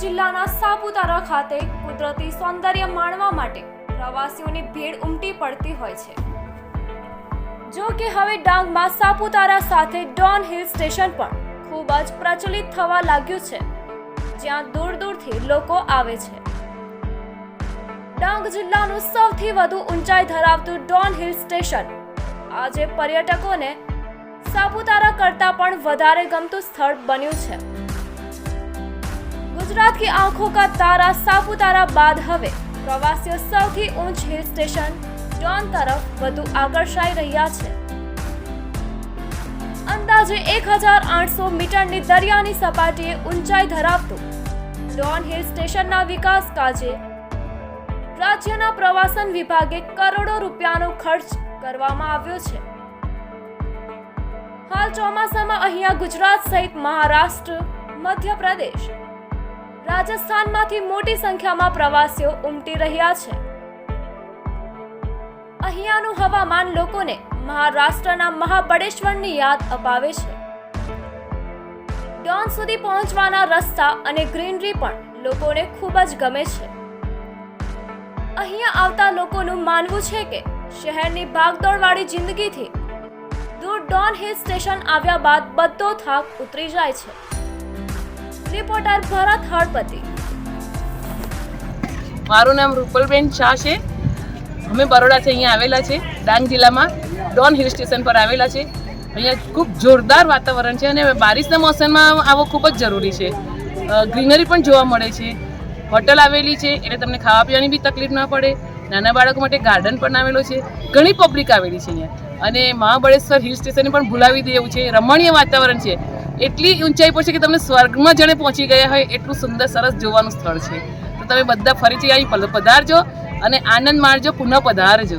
જિલ્લાના સાપુતારા ખાતે કુદરતી સૌંદર્ય માણવા માટે પ્રવાસીઓની ભીડ ઉમટી પડતી હોય છે. જો કે હવે ડાંગમાં સાપુતારા સાથે ડોન હિલ સ્ટેશન પણ ખૂબ જ પ્રચલિત થવા લાગ્યું છે. જ્યાં દૂર દૂરથી લોકો આવે છે. ડાંગ જિલ્લાનું સૌથી વધુ ઊંચાઈ ધરાવતું ડોન હિલ સ્ટેશન આજે પર્યટકોને સાપુતારા કરતાં પણ વધારે ગમતું સ્થળ બન્યું છે. गुजरात की आंखों का तारा सापुतारा बाद હવે પ્રવાસીઓ સૌથી ઊંચ હિલ સ્ટેશન ડોન તરફ વધુ આકર્ષાઈ રહ્યા છે અંદાજે એક હજાર આઠસો મીટરની દરિયાની સપાટીએ ઊંચાઈ ધરાવતું ડોન હિલ સ્ટેશનના વિકાસ કાજે રાજ્યના પ્રવાસન વિભાગે કરોડો રૂપિયાનો ખર્ચ કરવામાં આવ્યો છે હાલ ચોમાસામાં અહીંયા ગુજરાત સહિત મહારાષ્ટ્ર મધ્યપ્રદેશ રાજસ્થાનમાંથી મોટી સંખ્યામાં પ્રવાસીઓ ઉમટી રહ્યા છે. અહીંયાનું હવામાન લોકોને મહારાષ્ટ્રના મહાબળેશ્વરની યાદ અપાવે છે. ડોન સુધી પહોંચવાના રસ્તા અને ગ્રીનરી પણ લોકોને ખૂબ જ ગમે છે. અહીંયા આવતા લોકોનું માનવું છે કે શહેરની ભાગદોડવાળી જિંદગીથી દૂર ડોન હિલ સ્ટેશન આવ્યા બાદ બધો થાક ઉતરી જાય છે. રિપોર્ટર ભરત હળપતિ. મારું નામ રૂપલબેન શાહ છે. અમે બરોડાથી અહીંયા આવેલા છે. ડાંગ જિલ્લામાં ડોન હિલ સ્ટેશન પર આવેલા છે. અહીંયા ખૂબ જોરદાર વાતાવરણ છે અને બારિશના મોસમમાં આવો ખૂબ જ જરૂરી છે. ગ્રીનરી પણ જોવા મળે છે. હોટલ આવેલી છે એટલે તમને ખાવા પીવાની બી તકલીફ ના પડે. નાના બાળકો માટે ગાર્ડન પણ આવેલો છે. ઘણી પબ્લિક આવેલી છે અહીંયા. અને મહાબળેશ્વર હિલ સ્ટેશન પણ ભૂલાવી દે એવું છે. રમણીય વાતાવરણ છે. એટલી ઊંચાઈ પર છે કે તમે સ્વર્ગમાં જાણે પહોંચી ગયા હોય, એટલું સુંદર, સરસ જોવાનું સ્થળ છે. તો તમે બધા ફરીથી અહીં પધારજો અને આનંદ માણજો, પુનઃ પધારજો.